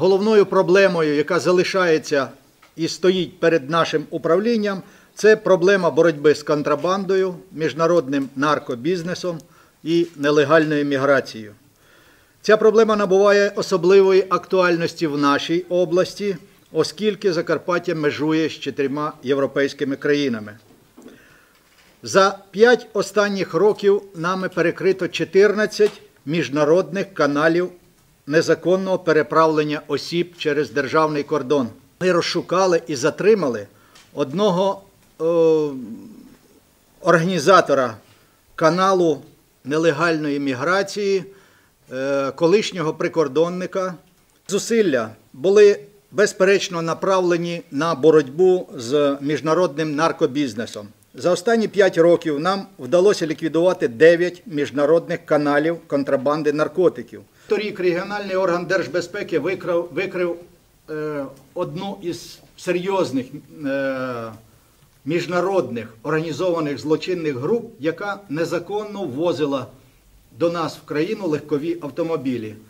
головною проблемою, яка залишається і стоїть перед нашим управлінням, це проблема боротьби з контрабандою, міжнародним наркобізнесом і нелегальною міграцією. Ця проблема набуває особливої актуальності в нашій області, оскільки Закарпаття межує з чотирма європейськими країнами. За п'ять останніх років нами перекрито 14 міжнародних каналів незаконного переправлення осіб через державний кордон. Ми розшукали і затримали одного е, організатора каналу нелегальної міграції, е, колишнього прикордонника. Зусилля були безперечно направлені на боротьбу з міжнародним наркобізнесом. За останні 5 років нам вдалося ліквідувати 9 міжнародних каналів контрабанди наркотиків. Торік регіональний орган держбезпеки викрив, викрив е, одну із серйозних е, міжнародних організованих злочинних груп, яка незаконно ввозила до нас в країну легкові автомобілі.